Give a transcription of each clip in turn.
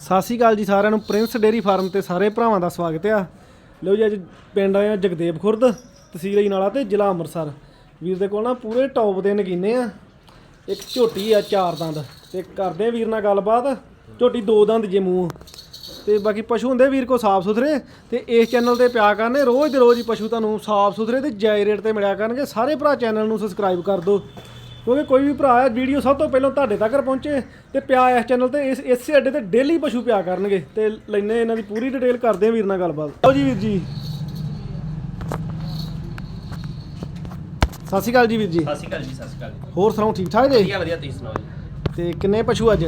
ਸਤਿ ਸ਼੍ਰੀ ਅਕਾਲ ਜੀ ਸਾਰਿਆਂ ਨੂੰ, ਪ੍ਰਿੰਸ ਡੇਰੀ ਫਾਰਮ ਤੇ ਸਾਰੇ ਭਰਾਵਾਂ ਦਾ ਸਵਾਗਤ ਆ। ਲਓ ਜੀ, ਅੱਜ ਪਿੰਡ ਆਏ ਆ ਜਗਦੇਵ ਖੁਰਦ, ਤਹਿਸੀਲ ਅਜਨਾਲਾ ਤੇ ਜ਼ਿਲ੍ਹਾ ਅੰਮ੍ਰਿਤਸਰ। ਵੀਰ ਦੇ ਕੋਲ ਨਾ ਪੂਰੇ ਟੌਪ ਦੇ ਨਗੀਨੇ ਆ। ਇੱਕ ਝੋਟੀ ਆ ਚਾਰ ਦੰਦ ਤੇ ਕਰਦੇ ਆ ਵੀਰ ਨਾਲ ਗੱਲਬਾਤ। ਝੋਟੀ ਦੋ ਦੰਦ ਜੇ ਮੂੰਹ। ਤੇ ਬਾਕੀ ਪਸ਼ੂ ਹੁੰਦੇ ਵੀਰ ਕੋ ਸਾਫ਼ ਸੁਥਰੇ ਤੇ ਇਸ ਚੈਨਲ ਤੇ ਪਿਆ ਕਰਨੇ, ਰੋਜ਼ ਦੇ ਰੋਜ਼ ਹੀ ਪਸ਼ੂ ਤੁਹਾਨੂੰ ਸਾਫ਼ ਸੁਥਰੇ ਤੇ ਜਾਇਜ਼ ਰੇਟ ਤੇ ਮਿਲਿਆ ਕਰਨਗੇ। ਸਾਰੇ ਭਰਾ ਚੈਨਲ ਨੂੰ ਸਬਸਕ੍ਰਾਈਬ ਕਰ ਦਿਓ। ਕਿਉਂਕਿ ਕੋਈ ਵੀ ਭਰਾ ਆ ਵੀਡੀਓ ਸਭ ਤੋਂ ਪਹਿਲਾਂ ਤੁਹਾਡੇ ਤੱਕ ਪਹੁੰਚੇ ਤੇ ਪਿਆ ਇਸ ਚੈਨਲ ਤੇ ਇਸ ਇਸੇ ਅੱਡੇ ਤੇ ਡੇਲੀ ਪਸ਼ੂ ਪਿਆ ਕਰਨਗੇ ਤੇ ਲੈਨੇ ਇਹਨਾਂ ਦੀ ਪੂਰੀ ਡਿਟੇਲ ਕਰਦੇ ਆ ਵੀਰ ਨਾਲ ਗੱਲਬਾਤ। ਲਓ ਜੀ ਵੀਰ ਜੀ। ਸਤਿ ਸ਼੍ਰੀ ਅਕਾਲ ਜੀ ਵੀਰ ਜੀ। ਸਤਿ ਸ਼੍ਰੀ ਅਕਾਲ ਜੀ ਸਤਿ ਸ਼੍ਰੀ ਅਕਾਲ ਜੀ। ਹੋਰ ਸੁਣਾਓ ਠੀਕ ਠਾਕ ਜੀ? ਵਧੀਆ ਵਧੀਆ ਤੁਸੀਂ ਸੁਣਾਓ ਜੀ? ਤੇ ਕਿੰਨੇ ਪਸ਼ੂ ਅੱਜ?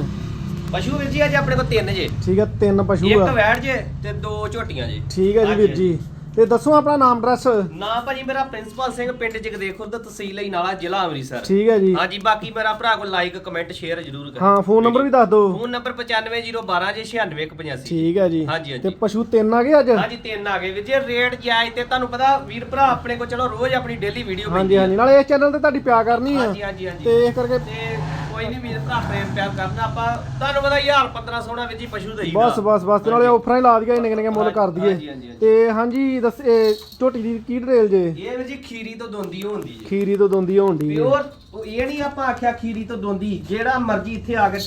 ਪਸ਼ੂ ਵੀਰ ਜੀ ਅੱਜ ਆਪਣੇ ਕੋਲ ਤਿੰਨ ਜੇ। ਠੀਕ ਹੈ ਤਿੰਨ ਪਸ਼ੂ ਇੱਕ ਆ। ਵੈੜ ਜੇ ਤੇ ਦੋ ਝੋਟੀਆਂ ਜੇ। ਠੀਕ ਹੈ ਜੀ ਵੀਰ ਜੀ। ਤੇ ਦੱਸੋ ਆਪਣਾ ਨਾਮ ਐਡਰੈਸ ਨਾ ਭਾਜੀ ਮੇਰਾ ਪ੍ਰਿੰਸੀਪਲ ਸਿੰਘ ਪਿੰਡ ਜਗਦੇਵ ਖੁਰਦ ਤਹਿਸੀਲ ਹੀ ਨਾਲਾ ਜ਼ਿਲ੍ਹਾ ਅੰਮ੍ਰਿਤਸਰ। ਠੀਕ ਹੈ ਜੀ। ਹਾਂਜੀ ਬਾਕੀ ਮੇਰਾ ਭਰਾ ਕੋਲ ਲਾਈਕ ਕਮੈਂਟ ਸ਼ੇਅਰ ਜ਼ਰੂਰ ਕਰੋ ਹਾਂ ਫੋਨ ਨੰਬਰ ਵੀ ਦੱਸ ਦਿਓ। ਫੋਨ ਨੰਬਰ 95012 ਜੇ 96185 ਠੀਕ ਹੈ ਜੀ। ਹਾਂਜੀ, ਹਾਂਜੀ। ਤੇ ਪਸ਼ੂ ਤਿੰਨ ਆ ਗਏ ਅੱਜ? ਹਾਂਜੀ ਤਿੰਨ ਆ ਗਏ ਜੀ। ਰੇਟ ਜਾਇਜ਼ ਤੇ ਤੁਹਾਨੂੰ ਪਤਾ ਵੀਰ ਭਰਾ ਆਪਣੇ ਕੋਲ ਚਲੋ ਰੋਜ਼ ਆਪਣੀ ਡੇਲੀ ਵੀਡੀਓ ਹਾਂਜੀ ਹਾਂਜੀ। ਨਾਲੇ ਇਸ ਚੈਨਲ ਤੇ ਤੁਹਾਡੀ ਪਿਆ ਕਰਨੀ ਆ। ਹਾਂਜੀ ਹਾਂਜੀ ਹਾਂਜੀ। ਤੇ ਇਸ ਕਰਕੇ ਤੇ ਕੋਈ ਨਹੀਂ ਵੀਰ ਭਰਾ ਪ੍ਰੇਮ ਪਿਆਰ ਕਰਨਾ ਆਪਾਂ ਤੁਹਾਨੂੰ ਪਤਾ ਯਾਰ 15 ਸੋਨਾ ਵਿੱਚ ਹੀ ਪਸ਼ੂ ਦੇਈਦਾ ਬਸ ਬਸ ਬਸ ਤੇ ਨਾਲੇ ਆਫਰਾਂ ਹੀ ਲਾ ਦਈਏ ਨਿੱਕੇ ਨਿੱਕੇ ਮੁੱਲ ਕਰ ਹਾਂਜੀ, ਦਈਏ ਹਾਂਜੀ। ਤੇ ਹਾਂਜੀ ਦੱਸ ਇਹ ਝੋਟੀ ਦੀ ਕੀ ਡਿਟੇਲ ਜੇ? ਇਹ ਵੀ ਜੀ ਖੀਰੀ ਤੋਂ ਦੋਂਦੀ ਹੁੰਦੀ ਹੈ ਖੀਰੀ ਤੋਂ ਦੋਂਦੀ ਹੋਣ ਦੀ ਪਿਓਰ ਇਹ ਨਹੀਂ ਆਪਾਂ ਆਖਿਆ ਖੀਰੀ ਤੋਂ ਦੋਂਦੀ ਜਿਹੜਾ ਮਰਜ਼ੀ ਇੱਥੇ ਆ ਕੇ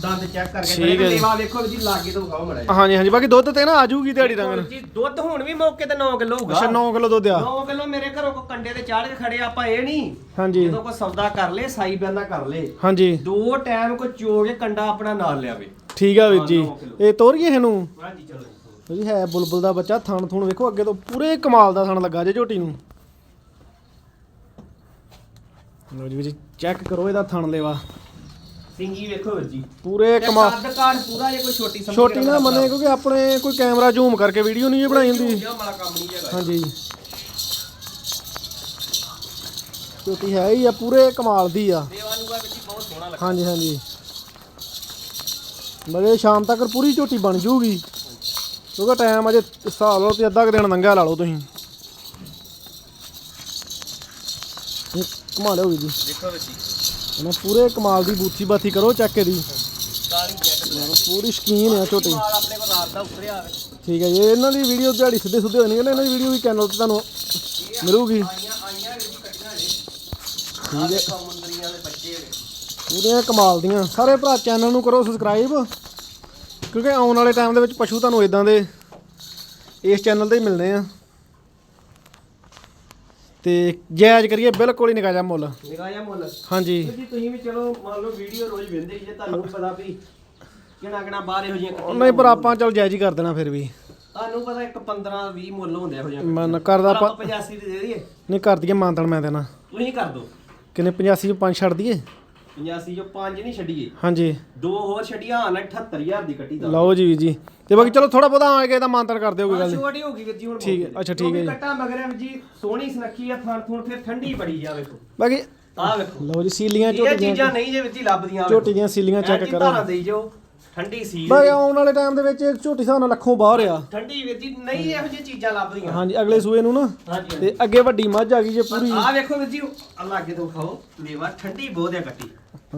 ਦੰਦ ਚੈੱਕ ਕਰਕੇ ਠੀਕ ਹੈ ਜੀ। ਲੇਵਾ ਵੇਖੋ ਵੀ ਜੀ ਲਾਗੇ ਤੋਂ ਖਾਓ ਮੜਾ ਹਾਂਜੀ ਹਾਂਜੀ ਬਾਕੀ ਦੁੱਧ ਤੇ ਨਾ ਆ ਜਾਊਗੀ ਦਿਹਾੜੀ ਰੰਗਨ ਜੀ ਦੁੱਧ ਹੁਣ ਵੀ ਮੌਕੇ ਤੇ 9 ਕਿਲੋ ਹੋਊਗਾ। ਅੱਛਾ 9 ਕਿਲੋ ਦੁੱਧ ਆ। 9 ਕਿਲੋ ਮੇਰੇ ਘਰੋਂ ਕੋ ਕੰਡੇ ਤੇ ਚਾੜ ਕੇ ਖੜੇ ਆਪਾਂ ਇਹ ਨਹੀਂ ਹਾਂਜੀ। ਜਦੋਂ ਸੌਦਾ ਕਰ ਲੇ ਸਾਈ ਬੰਦਾ ਕਰ ਲੇ। ਹਾਂਜੀ। ਦੋ ਟਾਈਮ ਕੋ ਚੋ ਕੇ ਕੰਡਾ ਆਪਣਾ ਨਾਲ ਲਿਆਵੇ। ਠੀਕ ਆ ਵੀਰ ਜੀ। ਇਹ ਤੋਰੀਏ ਇਹਨੂੰ? ਹਾਂਜੀ ਚਲੋ ਜੀ। ਜੀ ਹੈ ਬੁਲਬੁਲ ਦਾ ਬੱਚਾ ਥਣ ਥੁਣ ਵੇਖੋ ਅੱਗੇ ਤੋਂ ਪੂਰੇ ਕਮਾਲ ਦਾ ਥਣ ਲੱਗਾ ਜੇ ਝੋਟੀ ਨੂੰ। ਲੋ ਜੀ ਵੀਰ ਜੀ ਚੈੱਕ ਕਰੋ ਇਹਦਾ ਥਣ ਲੈਵਾ। ਸਿੰਗੀ ਵੇਖੋ ਵੀਰ ਜੀ। ਪੂਰੇ ਕਮਾਲ ਕੱਦ ਕਾਠ ਪੂਰਾ ਜੇ ਕੋਈ ਛੋਟੀ ਸਮਝ ਛੋਟੀ ਨਾ ਮੰਨੇ ਕਿਉਂਕਿ ਆਪਣੇ ਕੋਈ ਕੈਮਰਾ ਜ਼ੂਮ ਕਰਕੇ ਵੀਡੀਓ ਨਹੀਂ ਇਹ ਬਣਾਈ ਹੁੰਦੀ। ਹਾਂਜੀ। ਝੋਟੀ ਹੈ ਹੀ ਆ ਪੂਰੇ ਕਮਾਲ ਦੀ ਆ ਦੇਵਾਨੂਗਾ ਵਿੱਚ ਹੀ ਬਹੁਤ ਸੋਹਣਾ ਲੱਗਾ। ਹਾਂਜੀ ਹਾਂਜੀ। ਮਗੇ ਸ਼ਾਮ ਤੱਕ ਪੂਰੀ ਝੋਟੀ ਬਣ ਜੂਗੀ। ਕਿਉਂਕਿ ਟਾਈਮ ਅਜੇ ਹਿਸਾਬ ਲਓ ਤੇ ਅੱਧਾ ਕੁ ਦਿਨ ਲੰਘਿਆ ਲਾ ਲਓ ਤੁਸੀਂ। ਇਹ ਘੁਮਾ ਲਿਓ ਜੀ। ਦੇਖੋ ਵਿੱਚ ਹੀ ਇਹਨਾਂ ਪੂਰੇ ਕਮਾਲ ਦੀ ਬੂਥੀ ਬਾਥੀ ਕਰੋ ਚੱਕ ਜੈਕਟ ਪੂਰੀ ਸ਼ਕੀਨ ਆ ਝੋਟੀ। ਮਾਲ ਆਪਣੇ ਕੋਲ ਰਾਤ ਦਾ ਉਤਰਿਆ। ਆਵੇ ਠੀਕ ਹੈ ਜੀ ਇਹਨਾਂ ਦੀ ਵੀਡੀਓ ਦਿਹਾੜੀ ਸਿੱਧੇ ਸਿੱਧੇ ਹੋਣੀ ਕਹਿੰਦੇ ਇਹਨਾਂ ਦੀ ਵੀਡੀਓ ਵੀ ਚੈਨਲ ਤੇ ਤੁਹਾਨੂੰ ਮਿਲੂਗੀ। ਆਈਆਂ ਆਈਆਂ ਵੀ ਕੱਟੀਆਂ ਜੇ ਠੀਕ ਹੈ। ਕੌਮੰਦਰੀਆਂ ਦੇ ਬੱਚੇ ਪੂਰੀਆਂ ਕਮਾਲ ਦੀਆਂ। ਸਾਰੇ ਭਰਾ ਚੈਨਲ ਨੂੰ ਕਰੋ ਸਬਸਕ੍ਰਾਈਬ ਕਿਉਂਕਿ ਆਉਣ ਵਾਲੇ ਟਾਈਮ ਦੇ ਵਿੱਚ ਪਸ਼ੂ ਤੁਹਾਨੂੰ ਇਦਾਂ ਦੇ ਇਸ ਚੈਨਲ ਤੇ ਹੀ ਮਿਲਣੇ ਆ। ਤੇ ਜਾਇਜ਼ ਕਰੀਏ ਬਿਲਕੁਲ ਹੀ ਨਿਕਾ ਜਾ ਮੁੱਲ। ਜਾਂ ਮੁੱਲ। ਹਾਂਜੀ। ਜੀ ਤੁਸੀਂ ਵੀ ਚਲੋ ਮੰਨ ਲਓ ਵੀਡੀਓ ਰੋਜ਼ ਵੇਂਦੇ ਜੇ ਤੁਹਾਨੂੰ ਪਤਾ ਵੀ ਕਿਹੜਾ ਕਿਹੜਾ ਬਾਹਰ ਇਹੋ ਜਿਹੀਆਂ ਨਹੀਂ ਪਰ ਆਪਾਂ ਚਲ ਜਾਇਜ਼ ਹੀ ਕਰ ਦੇਣਾ ਫਿਰ ਵੀ। ਤੁਹਾਨੂੰ ਪਤਾ ਇੱਕ 15 20 ਮੁੱਲ ਹੁੰਦੇ ਇਹੋ ਜਿਹੀਆਂ ਮਨ ਕਰਦਾ ਆਪਾਂ 85 ਦੀ ਦੇ ਦਈਏ। ਨਹੀਂ ਕਰ ਦਈਏ ਮਾਨਤਨ ਮੈਂ ਦੇਣਾ। ਤੁਸੀਂ ਕਰ ਦਿਓ। ਕਿੰਨੇ 85 ਚ ਪੰਜ ਛੱਡ ਦਈਏ? 85 ਜੋ 5 ਨਹੀਂ ਛੱਡੀਏ। ਹਾਂਜੀ। ਦੋ ਹੋਰ ਛੱਡੀਆਂ ਹਨ 78000 ਦੀ ਕੱਟੀ ਦਾ ਲਓ ਜੀ ਵੀਰ ਜੀ। ਤੇ ਬਾਕੀ ਚਲੋ ਥੋੜਾ ਬਹੁਤਾ ਆਏਗਾ ਇਹਦਾ ਮਾਨਤਨ ਕਰ ਦਿਓ ਕੋਈ ਗੱਲ ਨਹੀਂ। ਛੋਟੀ ਹੋ ਗਈ ਵੀਰ ਜੀ ਹੁਣ ਠੀਕ ਹੈ, ਅੱਛਾ, ਠੀਕ ਹੈ ਜੀ। ਕੱਟਾ ਮਗਰ ਜੀ ਸੋਹਣੀ ਸੁਨੱਖੀ ਆ ਥਣ ਥੁਣ ਫਿਰ ਠੰਡੀ ਬੜੀ ਜਾ ਵੇਖੋ। ਬਾਕੀ ਆਹ ਵੇਖੋ। ਲਓ ਜੀ ਸੀਲੀਆਂ ਇਹ ਝੋਟੀਆਂ। ਚੀਜ਼ਾਂ ਨਹੀਂ ਜੇ ਵਿੱਚ ਹੀ ਲੱਭਦੀਆਂ ਝੋਟੀ ਦੀਆਂ ਸੀਲੀਆਂ ਚੈੱਕ ਕਰੋ। ਦੇਈ ਜਾਓ। ਠੰਡੀ ਸੀ ਬਾਕੀ ਆਉਣ ਵਾਲੇ ਟਾਈਮ ਦੇ ਵਿੱਚ ਇਹ ਝੋਟੀ ਨਾਲ ਲੱਖੋਂ ਬਾਹਰ ਆ। ਠੰਡੀ ਵੀਰ ਜੀ ਨਹੀਂ ਇਹੋ ਜਿਹੀਆਂ ਚੀਜ਼ਾਂ ਲੱਭਦੀਆਂ। ਹਾਂਜੀ ਅਗਲੇ ਸੂਏ ਨੂੰ ਨਾ। ਹਾਂਜੀ ਤੇ ਅੱਗੇ ਵੱਡੀ ਮੱਝ ਆ ਗਈ ਜੇ ਪੂਰੀ। ਆ ਵੇਖੋ ਵੀਰ ਜੀ ਆ ਲਾਗੇ ਤੋਂ ਖਾਓ ਲੇਵਾ ਠੰਡੀ ਬਹੁਤ ਆ ਕੱਟੀ।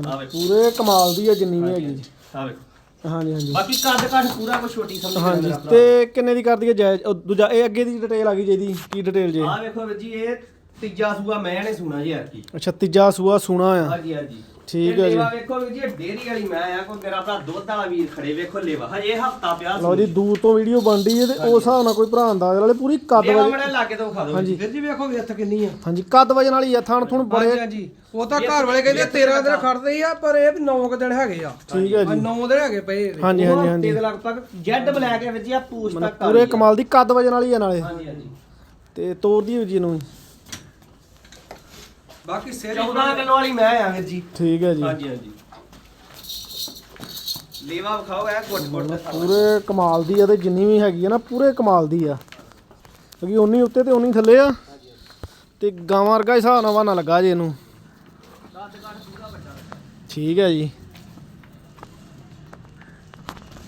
ਆ ਵੇਖੋ। ਪੂਰੇ ਕਮਾਲ ਦੀ ਆ ਜਿੰਨੀ ਵੀ ਹੈਗੀ। ਆ ਵੇਖੋ ਹਾਂਜੀ ਹਾਂਜੀ। ਬਾਕੀ ਕੱਦ ਕੱਦ ਪੂਰਾ ਕੋਈ ਛੋਟੀ ਸਮਝ ਹਾਂਜੀ ਤੇ ਕਿੰਨੇ ਦੀ ਕਰ ਦਈਏ ਜਾਇਜ਼ ਉਹ ਦੂਜਾ ਇਹ ਅੱਗੇ ਦੀ ਡਿਟੇਲ ਆ ਗਈ ਜਿਹਦੀ ਕੀ ਡਿਟੇਲ ਜੇ? ਆ ਵੇਖੋ ਵੀਰ ਜੀ ਇਹ ਤੀਜਾ ਸੂਆ ਮੈਂ ਨੇ ਸੁਣਾ ਜੀ ਯਾਰ ਕੀ ਅੱਛਾ ਤੀਜਾ ਸੂਆ ਸੂਣਾ ਆ। ਹਾਂਜੀ ਹਾਂਜੀ। ਠੀਕ ਹੈ ਜੀ। ਲੇਵਾ ਵੇਖੋ ਵੀਰ ਜੀ ਇਹ ਡੇਰੀ ਵਾਲੀ ਮੈਂ ਆ ਕੋਈ ਮੇਰਾ ਭਰਾ ਦੁੱਧ ਵਾਲਾ ਵੀਰ ਖੜੇ ਵੇਖੋ ਲੇਵਾ। ਹਜੇ ਹਫਤਾ ਪਿਆ ਲਓ ਜੀ ਦੂਰ ਤੋਂ ਵੀਡੀਓ ਬਣਦੀ ਹੈ ਤੇ ਉਸ ਹਿਸਾਬ ਨਾਲ ਕੋਈ ਭਰਾ ਅੰਦਾਜ਼ ਵਾਲੇ ਪੂਰੀ ਕੱਦ ਲੇਵਾ ਵਜਨ ਮੜੇ ਲਾਗੇ ਤੋਂ ਖਾ ਦੋ ਹਾਂਜੀ। ਵੀਰ ਜੀ ਵੇਖੋ ਵਿੱਥ ਕਿੰਨੀ ਆ। ਹਾਂਜੀ ਕੱਦ ਵਜਨ ਵਾਲੀ ਆ ਥਣ ਥੁਣ ਬੜੇ ਹਾਂਜੀ ਉਹ ਤਾਂ ਘਰ ਵਾਲੇ ਕਹਿੰਦੇ 13 ਦਿਨ ਖੜਦੇ ਹੀ ਆ ਪਰ ਇਹ 9 ਦਿਨ ਹੈਗੇ ਆ। ਠੀਕ ਹੈ ਜੀ। 9 ਦਿਨ ਹੈਗੇ ਪਏ। ਹਾਂਜੀ ਹਾਂਜੀ ਹਾਂਜੀ। ਤੇ ਲਗਭਗ ਜੈਡ ਬਲੈਕ ਹੈ ਜੀ ਆ ਪੂਛ ਤੱਕ ਪੂਰੇ। ਕਮਾਲ ਦੀ ਕੱਦ ਵਜਨ ਵਾਲੀ ਆ ਨਾਲੇ। ਹਾਂਜੀ ਹਾਂਜੀ। ਤੇ ਤੋਰ ਦੀ ਜੀ ਨੂੰ ਬਾਕੀ ਸਿਰ 14 ਕਿਲੋ ਵਾਲੀ ਮੈਂ ਆ ਵੀਰ ਜੀ। ਠੀਕ ਹੈ ਜੀ। ਹਾਂਜੀ ਹਾਂਜੀ। ਲੇਵਾ ਵਿਖਾਓ ਗੁੱਟ ਤੇ ਸਾਰਾ। ਪੂਰੇ ਕਮਾਲ ਦੀ ਆ ਤੇ ਜਿੰਨੀ ਵੀ ਹੈਗੀ ਆ ਨਾ ਪੂਰੇ ਕਮਾਲ ਦੀ ਆ। ਕਿਉਂਕਿ ਉਨੀ ਉੱਤੇ ਤੇ ਉਨੀ ਥੱਲੇ ਆ। ਤੇ ਗਾਵਾਂ ਵਰਗਾ ਹਿਸਾਬ ਨਾਲ ਵਾਨਾ ਲੱਗਾ ਜੇ ਇਹਨੂੰ। ਠੀਕ ਹੈ ਜੀ।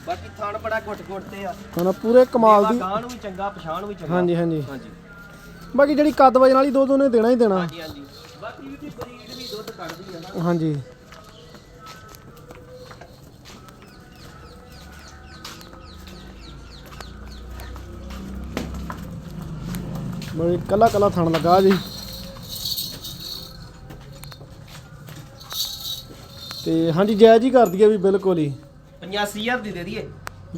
ਬਾਕੀ ਥਣ ਬੜਾ ਗੁੱਟ ਗੁੱਟ ਤੇ ਆ। ਹੁਣ ਪੂਰੇ ਕਮਾਲ ਦੀ ਗਾਂ ਨੂੰ ਵੀ ਚੰਗਾ ਪਛਾਣ ਵੀ ਚੰਗਾ। ਹਾਂਜੀ ਹਾਂਜੀ। ਹਾਂਜੀ। ਬਾਕੀ ਜਿਹੜੀ ਕੱਦ ਵਜਨ ਵਾਲੀ ਦੁੱਧ ਉਹਨੇ ਦੇਣਾ ਹੀ ਦੇਣਾ। ਹਾਂਜੀ ਹਾਂਜੀ। ਬਾਕੀ ਵੀ ਹਾਂਜੀ। ਬੜੇ ਕੱਲਾ ਕੱਲਾ ਥਣ ਲੱਗਾ ਜੀ। ਤੇ ਹਾਂਜੀ ਜੈ ਜੀ ਕਰ ਦਈਏ ਵੀ ਬਿਲਕੁਲ ਹੀ। 85000 ਦੀ ਦੇ ਦਈਏ।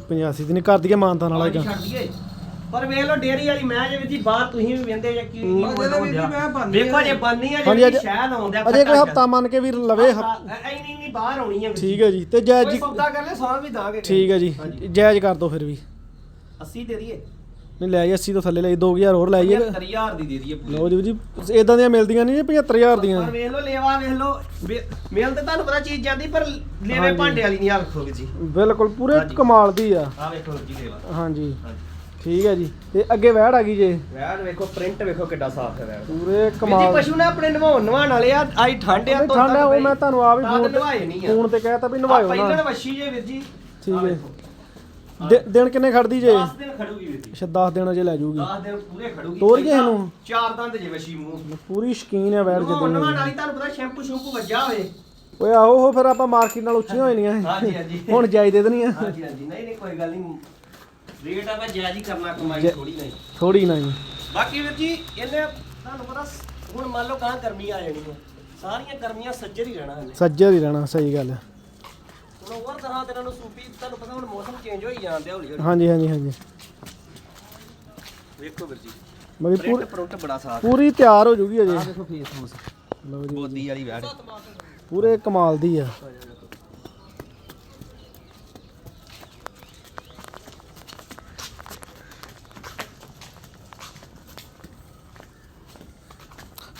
85 ਦੀ ਨਹੀਂ ਕਰ ਦਈਏ ਮਾਨਤਾਨ ਵਾਲਾ ਹੀ ਛੱਡ ਪਰ ਵੇਖ ਲਓ ਡੇਰੀ ਵਾਲੀ ਮੈਂ ਜੇ ਜੀ ਬਾਹਰ ਤੁਸੀਂ ਵੀ ਵੇਂਦੇ ਜੇ ਕੀ ਜੀ ਵੇਖੋ ਜੇ। ਬੰਨੀ ਆ ਜੇ ਸ਼ਾਇਦ ਆਉਂਦਾ ਅਜੇ ਕੋਈ ਹਫਤਾ ਮੰਨ ਕੇ ਵੀਰ ਲਵੇ ਹਫ਼- ਐ ਨਹੀਂ ਨਹੀਂ ਬਾਹਰ ਆਉਣੀ ਹੈ ਠੀਕ ਹੈ ਜੀ ਤੇ ਜਾਇਜ਼ ਕੋਈ ਜੀ ਸੌਦਾ ਕਰ ਲੈ ਸੌ ਵੀ ਦਾਂਗੇ। ਠੀਕ ਹੈ ਜੀ। ਜਾਇਜ਼ ਕਰ ਦਿਓ ਫਿਰ ਵੀ। 80 ਦੇ ਦਈਏ। ਨਹੀਂ ਲੈ ਜੀ 80 ਤੋਂ ਥੱਲੇ ਲੈ 2000 ਹੋਰ ਲੈ ਜਾਈਏ 75000 ਦੀ ਦੇ ਦਈਏ ਲਓ ਜੀ ਜੀ ਇਦਾਂ ਦੀਆਂ ਮਿਲਦੀਆਂ ਨਹੀਂ ਜੀ 75000 ਦੀਆਂ। ਪਰ ਵੇਖ ਲਓ ਲੇਵਾ ਵੇਖ ਲਓ। ਵੇ- ਮੇਲ ਤੇ ਤੁਹਾਨੂੰ ਪਤਾ ਚੀਜ਼ ਜਾਂਦੀ ਪਰ ਲੇਵੇ। ਭਾਂਡੇ ਵਾਲੀ ਨਹੀਂ ਆ ਵੇਖੋਗੇ ਜੀ। ਬਿਲਕੁਲ ਪੂਰੇ। ਕਮਾਲ ਦੀ ਆ। ਆ ਵੇਖੋ ਜੀ ਲੇਵਾ। ਹਾਂਜੀ। ਹਾਂਜੀ। ਠੀਕ ਹੈ ਜੀ। ਤੇ ਅੱਗੇ ਵਹਿੜ ਆ ਗਈ ਜੇ। ਵੈੜ ਵੇਖੋ ਪ੍ਰਿੰਟ ਵੇਖੋ ਕਿੱਡਾ ਸਾਫ਼ ਹੈ ਵੈੜ ਪੂਰੇ ਜੀ ਕਮਾਲ। ਪਸ਼ੂ ਨਾ ਆਪਣੇ ਨਵਾਉਣ ਵਾਲੇ ਆ ਆਈ ਠੰਡ ਆ ਧੁੰਦ ਠੰਡ ਉਹ। ਮੈਂ ਤੁਹਾਨੂੰ ਆ ਵੀ ਤਾਂ ਫੋਨ ਤੇ ਤੇ- ਨਵਾਏ ਨਹੀਂ ਆ। ਫੋਨ ਤੇ ਕਹਿਤਾ ਵੀ ਨਵਾਇਓ ਪਹਿਲਣ ਨਾ। ਵੱਛੀ ਜੇ ਵੀਰ ਜੀ। ਠੀਕ ਹੈ। ਦਿ- ਦਿਨ ਕਿੰਨੇ ਖੜਦੀ ਜੇ? 10 ਦਿਨ ਖੜੂਗੀ ਵੀਰ ਜੀ। ਅੱਛਾ 10 ਦਿਨ ਅਜੇ ਲੈ ਜਾਊਗੀ। 10 ਦਿਨ ਪੂਰੇ ਖੜੂਗੀ। ਤੋਰ ਗਏ ਪਹਿਲਾਂ ਇਹਨੂੰ? ਚਾਰ ਦੰਦ ਜੇ ਵਸ਼ੀ ਮੂੰਹ। ਪੂਰੀ ਸ਼ਕੀਨ ਆ ਵੈੜ ਨਵਾਉਣ ਜਿੱਦਾਂ ਵਾਲੀ ਤੁਹਾਨੂੰ ਪਤਾ ਸ਼ੈਂਪੂ ਸ਼ੈਂਪੂ ਵੱਜਾ ਹੋਵੇ ਓਏ ਆਹੋ ਉਹ ਫਿਰ ਆਪਾਂ ਮਾਰਕੀਟ ਨਾਲ ਉੱਚੀਆਂ ਹੋਈ ਨਹੀਂ ਹਾਂਜੀ, ਹਾਂਜੀ। ਹੁਣ ਜਾਈ ਦੇ ਦੇਣੀਆਂ। ਹਾਂਜੀ ਹਾਂਜੀ। ਨਹੀਂ ਨਹੀਂ ਕੋਈ ਗੱਲ ਨਹੀਂ। ਰੇਟ ਆਪਾਂ ਜਾਇਜ਼ ਹੀ ਕਰਨਾ ਕਮਾਈ ਥੋੜੀ ਨਹੀਂ ਥੋੜੀ ਨਹੀਂ ਬਾਕੀ ਵੀਰ ਜੀ ਇਹਨੇ ਤੁਹਾਨੂੰ ਪਤਾ ਹੁਣ ਮੰਨ ਲਓ ਕਾਂ ਗਰਮੀ ਆ ਜਾਣੀ ਹੈ। ਸਾਰੀਆਂ ਗਰਮੀਆਂ ਸੱਜਰ ਹੀ ਰਹਿਣਾ ਇਹਨੇ ਸੱਜੇ ਦੀ ਰਹਿਣਾ ਸਹੀ ਗੱਲ ਹੈ। ਹੁਣ ਹੋਰ ਤਰ੍ਹਾਂ ਤਰ੍ਹਾਂ ਨੂੰ ਸੂਪੀ ਤੁਹਾਨੂੰ ਪਤਾ ਹੁਣ ਮੌਸਮ ਚੇਂਜ ਹੋਈ ਜਾਂਦੇ ਹੌਲੀ ਹੌਲੀ। ਹਾਂਜੀ ਹਾਂਜੀ ਹਾਂਜੀ। ਵੇਖੋ ਵੀਰ ਜੀ ਮਗੀ ਪ੍ਰਿੰਟ ਪ੍ਰਿੰਟ ਬੜਾ ਸਾਫ਼ ਪੂਰੀ ਤਿਆਰ ਹੋ ਜੂਗੀ ਅਜੇ। ਆ ਦੇਖੋ ਫੇਸ ਫੂਸ। ਲਓ ਜੀ। ਬੋਦੀ ਵਾਲੀ ਵੈੜ। ਪੂਰੇ ਕਮਾਲ ਦੀ ਆ।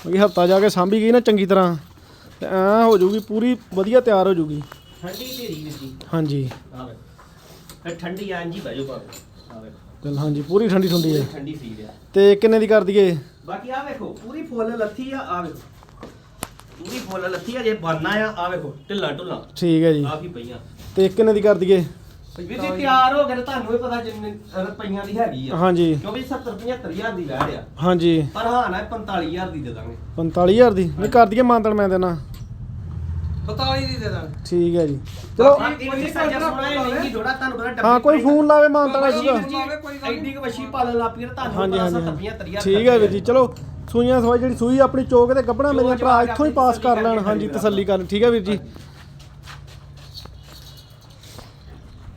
ਮਗੀ ਹਫਤਾ ਜਾ ਕੇ ਸਾਂਭੀ ਗਈ ਨਾ ਚੰਗੀ ਤਰ੍ਹਾਂ ਤੇ ਐ ਹੋ ਜੂਗੀ ਪੂਰੀ ਵਧੀਆ ਤਿਆਰ ਹੋ ਜੂਗੀ ਠੰਡੀ ਢੇਰੀ ਹਾਂਜੀ। ਆ ਵੇ ਫਿਰ ਠੰਡੀ ਆਂ ਜੀ ਬੈਜੋ ਭਾਵੇਂ। ਆ ਵੇਖੋ। ਚਲ ਹਾਂਜੀ ਪੂਰੀ ਠੰਡੀ ਠੰਡੀ ਹੈ। ਠੰਡੀ ਫੀਲ ਆ। ਤੇ ਕਿੰਨੇ ਦੀ ਕਰ ਦਈਏ ਬਾਕੀ ਆ ਵੇਖੋ ਪੂਰੀ ਫੁੱਲ ਲੱਥੀ ਆ ਆ ਵੇਖੋ। ਪੂਰੀ ਫੁੱਲ ਲੱਥੀ ਆ ਜੇ ਬਣਨਾ ਆ ਆ ਵੇਖੋ ਢਿੱਲਾ ਢੁੱਲਾ। ਠੀਕ ਹੈ ਜੀ। ਆ ਵੀ ਪਈਆਂ। ਤੇ ਕਿੰਨੇ ਦੀ ਕਰ ਦਈਏ ਵੀਰ ਜੀ ਤਿਆਰ ਹੋ ਗਏ ਤੇ ਤੁਹਾਨੂੰ ਵੀ ਪਤਾ ਜਿੰਨੇ ਰੁਪਈਆਂ ਦੀ ਹੈਗੀ ਆ। ਹਾਂਜੀ। ਕਿਉਂਕਿ 70 75000 ਦੀ ਵੈੜ ਆ। ਹਾਂਜੀ। ਪਰ ਹਾਂ ਨਾ 45000 ਦੀ ਦੇ ਦਾਂਗੇ। 45000 ਦੀ? ਨਹੀਂ ਕਰ ਦਈਏ ਮਾਨਤਨ ਮੈਂ ਦੇਣਾ। 47 ਦੀ ਦੇ ਦਾਂਗੇ। ਠੀਕ ਹੈ ਜੀ। ਚਲੋ ਬਾਕੀ ਵੀਰ ਜੀ ਸੱਜਾ ਸੁਣਾ ਇਹ ਮਹਿੰਗੀ ਥੋੜਾ ਤੁਹਾਨੂੰ ਪਤਾ ਡੱਬੀ ਹਾਂ ਕੋਈ ਫੋਨ ਲਾਵੇ ਮਾਨਤਨ ਆ ਵੱਛੀ ਜੂਗਾ ਵੀਰ ਜੀ, ਐਡੀ ਕੁ ਵਸ਼ੀ ਪਾਲਣ ਲੱਗ ਪਈ ਤੇ ਤੁਹਾਨੂੰ ਹਾਂਜੀ ਪਤਾ ਹਾਂਜੀ 70 75000 ਠੀਕ ਹੈ ਵੀਰ ਜੀ ਚਲੋ ਸੂਈਆਂ ਸਵਾਈ ਜਿਹੜੀ ਸੂਈ ਆਪਣੀ ਚੋਕ ਤੇ ਗੱਬਣਾ ਮੇਰੀਆਂ ਭਰਾ ਇੱਥੋਂ ਹੀ ਪਾਸ ਕਰ ਲੈਣ ਹਾਂਜੀ ਤਸੱਲੀ ਕਰਨ। ਠੀਕ ਹੈ ਵੀਰ ਜੀ।